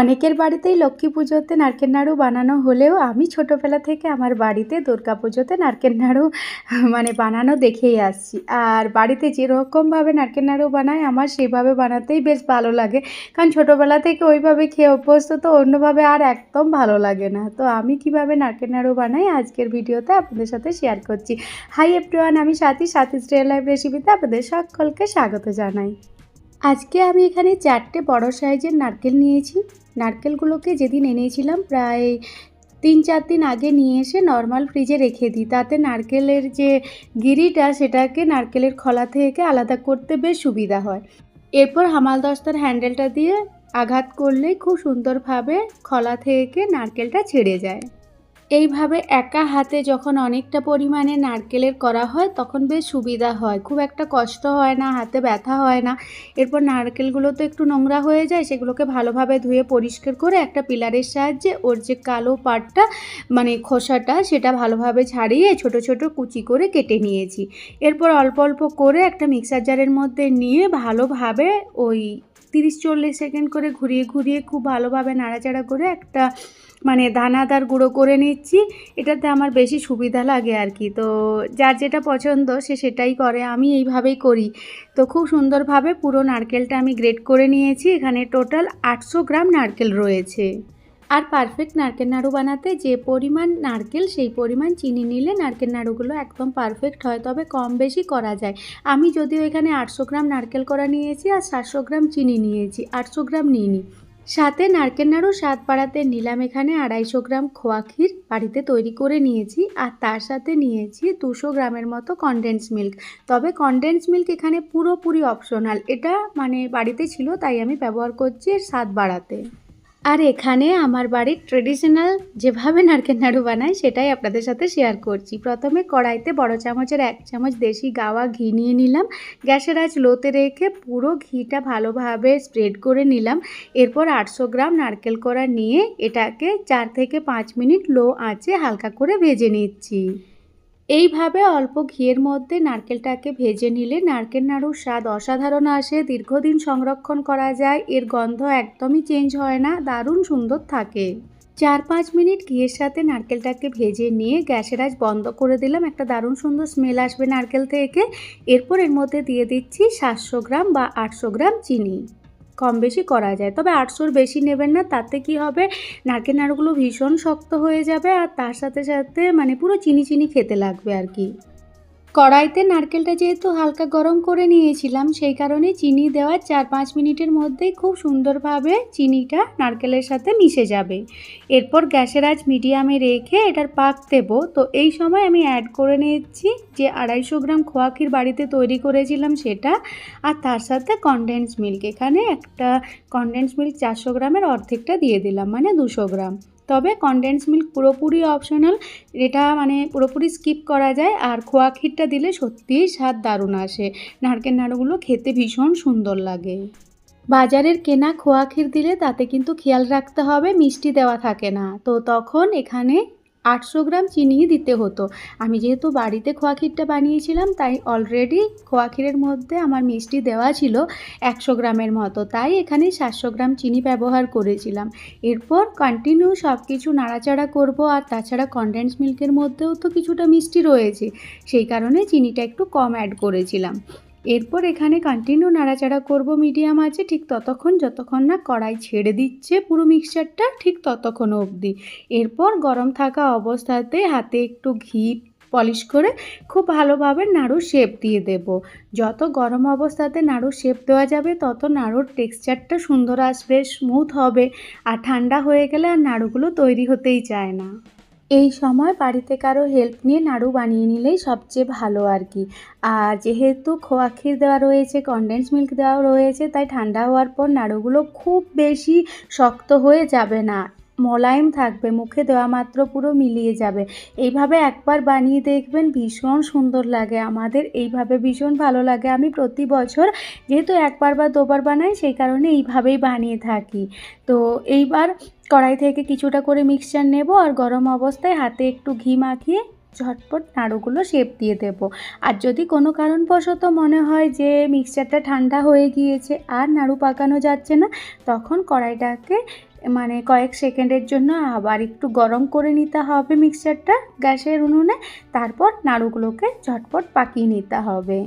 অনেকের বাড়িতেই লক্ষ্মী পুজোতে নারকেল নাড়ু বানানো হলেও আমি ছোটোবেলা থেকে আমার বাড়িতে দুর্গা পুজোতে নারকেল নাড়ু মানে বানানো দেখেই আসছি। আর বাড়িতে যেরকমভাবে নারকেল নাড়ু বানায় আমার সেভাবে বানাতেই বেশ ভালো লাগে। কারণ ছোটোবেলা থেকে ওইভাবে খেয়ে অভ্যস্ত, তো অন্যভাবে আর একদম ভালো লাগে না। তো আমি কীভাবে নারকেল নাড়ু বানাই, আজকের ভিডিওতে আপনাদের সাথে শেয়ার করছি। হাই এভরিওয়ান আমি সাথী সাথী স্ট্রিয়াল লাইফ রেসিপিতে আপনাদের সকলকে স্বাগত জানাই। আজকে আমি এখানে চারটে বড় সাইজের নারকেল নিয়েছি। নারকেলগুলোকে যেদিন এনেছিলাম প্রায় তিন চার দিন আগে নিয়ে এসে নর্মাল ফ্রিজে রেখে দিই। তাতে নারকেলের যে গিরিটা, সেটাকে নারকেলের খলা থেকে আলাদা করতে বেশ সুবিধা হয়। এরপর হামাল দস্তার হ্যান্ডেলটা দিয়ে আঘাত করলেই খুব সুন্দরভাবে খলা থেকে নারকেলটা ছেড়ে যায়। এইভাবে একা হাতে যখন অনেকটা পরিমাণে নারকেলের করা হয়, তখন বেশ সুবিধা হয়। খুব একটা কষ্ট হয় না, হাতে ব্যথা হয় না। এরপর নারকেলগুলো তো একটু নোংরা হয়ে যায়, সেগুলোকে ভালোভাবে ধুয়ে পরিষ্কার করে একটা পিলারের সাহায্যে ওর যে কালো পাটটা মানে খোসাটা, সেটা ভালোভাবে ছাড়িয়ে ছোট ছোট কুচি করে কেটে নিয়েছি। এরপর অল্প অল্প করে একটা মিক্সার জারের মধ্যে নিয়ে ভালোভাবে ওই তিরিশ, চল্লিশ সেকেন্ড করে ঘুরিয়ে ঘুরিয়ে খুব ভালোভাবে নাড়াচাড়া করে একটা মানে দানাদার গুঁড়ো করে নিচ্ছি। এটাতে আমার বেশি সুবিধা লাগে আর কি। তো যার যেটা পছন্দ, সে সেটাই করে। আমি এইভাবেই করি। তো খুব সুন্দরভাবে পুরো নারকেলটা আমি গ্রেট করে নিয়েছি। এখানে টোটাল আটশো গ্রাম নারকেল রয়েছে। আর পারফেক্ট নারকেল নাড়ু বানাতে যে পরিমাণ নারকেল, সেই পরিমাণ চিনি নিলে নারকেল নাড়ুগুলো একদম পারফেক্ট হয়। তবে কম বেশি করা যায়। আমি যদিও এখানে আটশো গ্রাম নারকেল করা নিয়েছি আর সাতশো গ্রাম চিনি নিয়েছি। আটশো গ্রাম নিইনি। সাথে নারকেল নাড়ু স্বাদ বাড়াতে নিলাম এখানে আড়াইশো গ্রাম খোয়া ক্ষীর বাড়িতে তৈরি করে নিয়েছি আর তার সাথে নিয়েছি দুশো গ্রামের মতো কনডেন্স মিল্ক তবে কনডেন্স মিল্ক এখানে পুরোপুরি অপশনাল এটা মানে বাড়িতে ছিল, তাই আমি ব্যবহার করছি এর স্বাদ বাড়াতে আর এখানে আমার বাড়ির ট্রেডিশনাল যেভাবে নারকেল নাড়ু বানায় সেটাই আপনাদের সাথে শেয়ার করছি। প্রথমে কড়াইতে বড় চামচের এক চামচ দেশি গাওয়া ঘি নিয়ে নিলাম। গ্যাসের আঁচ লোতে রেখে পুরো ঘিটা ভালোভাবে স্প্রেড করে নিলাম। এরপর আটশো গ্রাম নারকেল কড়া নিয়ে এটাকে চার থেকে পাঁচ মিনিট লো আঁচে হালকা করে ভেজে নিচ্ছি। এইভাবে অল্প ঘিয়ের মধ্যে নারকেলটাকে ভেজে নিলে নারকেল নাড়ুর স্বাদ অসাধারণ আসে। দীর্ঘদিন সংরক্ষণ করা যায়, এর গন্ধ একদমই চেঞ্জ হয় না, দারুণ সুন্দর থাকে। চার পাঁচ মিনিট ঘিয়ের সাথে নারকেলটাকে ভেজে নিয়ে গ্যাসের আজ বন্ধ করে দিলাম। একটা দারুণ সুন্দর স্মেল আসবে নারকেল থেকে। এরপর এর মধ্যে দিয়ে দিচ্ছি সাতশো গ্রাম বা আটশো গ্রাম চিনি। কম বেশি করা যায়। তবে আটশোর বেশি নেবেন না, তাতে কি হবে? নারকেল নাড়ুগুলো ভীষণ শক্ত হয়ে যাবে আর তার সাথে সাথে মানে পুরো চিনি চিনি খেতে লাগবে আর কি। কড়াইতে নারকেলটা যেহেতু হালকা গরম করে নিয়েছিলাম, সেই কারণে চিনি দেওয়ার চার পাঁচ মিনিটের মধ্যেই খুব সুন্দরভাবে চিনিটা নারকেলের সাথে মিশে যাবে। এরপর গ্যাসের আজ মিডিয়ামে রেখে এটার পাক দেব। তো এই সময় আমি অ্যাড করে নিচ্ছি যে আড়াইশো গ্রাম খোয়া ক্ষীর বাড়িতে তৈরি করেছিলাম সেটা, আর তার সাথে কনডেন্স মিল্ক এখানে একটা কনডেন্স মিল্ক চারশো গ্রামের অর্ধেকটা দিয়ে দিলাম মানে দুশো গ্রাম। তবে কনডেন্স মিল্ক পুরোপুরি অপশনাল এটা মানে পুরোপুরি স্কিপ করা যায় আর খোয়া ক্ষীরটা দিলে সত্যিই স্বাদ দারুণ আসে। নারকেল নাড়ুগুলো খেতে ভীষণ সুন্দর লাগে। বাজারের কেনা খোয়া ক্ষীর দিলে তাতে কিন্তু খেয়াল রাখতে হবে, মিষ্টি দেওয়া থাকে না। তো তখন এখানে আটশো গ্রাম চিনি দিতে হতো। আমি যেহেতু বাড়িতে খোয়া ক্ষীরটা বানিয়েছিলাম, তাই অলরেডি খোয়া ক্ষীরের মধ্যে আমার মিষ্টি দেওয়া ছিল একশো গ্রামের মতো। তাই এখানে সাতশো গ্রাম চিনি ব্যবহার করেছিলাম। এরপর কন্টিনিউ সব কিছু নাড়াচাড়া করব, আর তাছাড়া কনডেন্স মিল্কের মধ্যেও তো কিছুটা মিষ্টি রয়েছে। সেই কারণে চিনিটা একটু কম অ্যাড করেছিলাম। এরপর এখানে কন্টিনিউ নাড়াচাড়া করব মিডিয়াম আছে, ঠিক ততক্ষণ যতক্ষণ না কড়াই ছেড়ে দিচ্ছে পুরো মিক্সচারটা ঠিক ততক্ষণ অবধি। এরপর গরম থাকা অবস্থাতে হাতে একটু ঘি পলিশ করে খুব ভালোভাবে নাড়ু শেপ দিয়ে দেব। যত গরম অবস্থাতে নাড়ু শেপ দেওয়া যাবে, তত নাড়ুর টেক্সচারটা সুন্দর আসবে স্মুথ হবে। আর ঠান্ডা হয়ে গেলে আর নাড়ুগুলো তৈরি হতেই চায় না। এই সময় বাড়িতে কারও হেল্প নিয়ে নাড়ু বানিয়ে নিলেই সবচেয়ে ভালো আর কি। আর যেহেতু খোয়া ক্ষীর দেওয়া রয়েছে কনডেন্স মিল্ক দেওয়া রয়েছে, তাই ঠান্ডা হওয়ার পর নাড়ুগুলো খুব বেশি শক্ত হয়ে যাবে না। মোলায়েম থাকবে, মুখে দেওয়া মাত্র পুরো মিলিয়ে যাবে। এইভাবে একবার বানিয়ে দেখবেন ভীষণ সুন্দর লাগে। আমাদের এইভাবে ভীষণ ভালো লাগে। আমি প্রতি বছর যেহেতু একবার বা দুবার বানাই, সেই কারণে এইভাবেই বানিয়ে থাকি। তো এইবার কড়াই থেকে কিছুটা করে মিক্সচার নেব আর গরম অবস্থায় হাতে একটু ঘি মাখিয়ে ঝটপট নাড়ুগুলো শেপ দিয়ে দেব। আর যদি কোনো কারণবশত মনে হয় যে মিক্সচারটা ঠান্ডা হয়ে গিয়েছে আর নাড়ু পাকানো যাচ্ছে না, তখন কড়াইটাকে মানে কয়েক সেকেন্ডের জন্য আবার একটু গরম করে নিতে হবে মিক্সচারটা গ্যাসের উনুনে। তারপর নাড়ুগুলোকে ঝটপট পাকিয়ে নিতে হবে।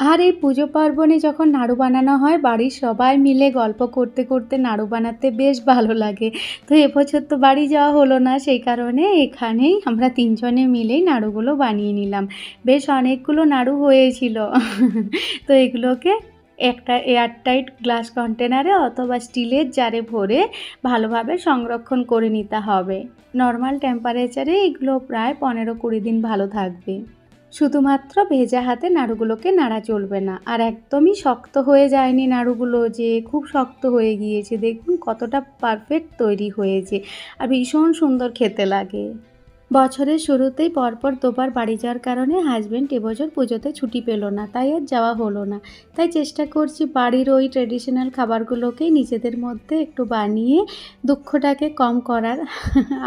আর এই পুজো পার্বণে যখন নাড়ু বানানো হয়, বাড়ির সবাই মিলে গল্প করতে করতে নাড়ু বানাতে বেশ ভালো লাগে। তো এবছর তো বাড়ি যাওয়া হলো না, সেই কারণে এখানেই আমরা তিনজনে মিলেই নাড়ুগুলো বানিয়ে নিলাম। বেশ অনেকগুলো নাড়ু হয়েছিল। তো এগুলোকে একটা এয়ারটাইট গ্লাস কন্টেনারে অথবা স্টিলের জারে ভরে ভালোভাবে সংরক্ষণ করে নিতে হবে। নর্মাল টেম্পারেচারে এগুলো প্রায় পনেরো কুড়ি দিন ভালো থাকবে। শুধুমাত্র ভেজা হাতে নাড়ুগুলোকে নাড়া চলবে না। আর একদমই শক্ত হয়ে যায়নি নাড়ুগুলো যে খুব শক্ত হয়ে গিয়েছে। দেখুন কতটা পারফেক্ট তৈরি হয়েছে আর ভীষণ সুন্দর খেতে লাগে। বছরের শুরুতেই পরপর দুবার বাড়ি যাওয়ার কারণে হাজব্যান্ড এবছর পুজোতে ছুটি পেল না, তাই আর যাওয়া হলো না। তাই চেষ্টা করছি বাড়ির ওই ট্রেডিশনাল খাবারগুলোকেই নিজেদের মধ্যে একটু বানিয়ে দুঃখটাকে কম করার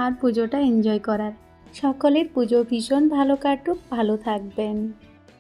আর পুজোটা এনজয় করার। সকলের পুজো ভীষণ ভালো কাটুক ভালো থাকবেন।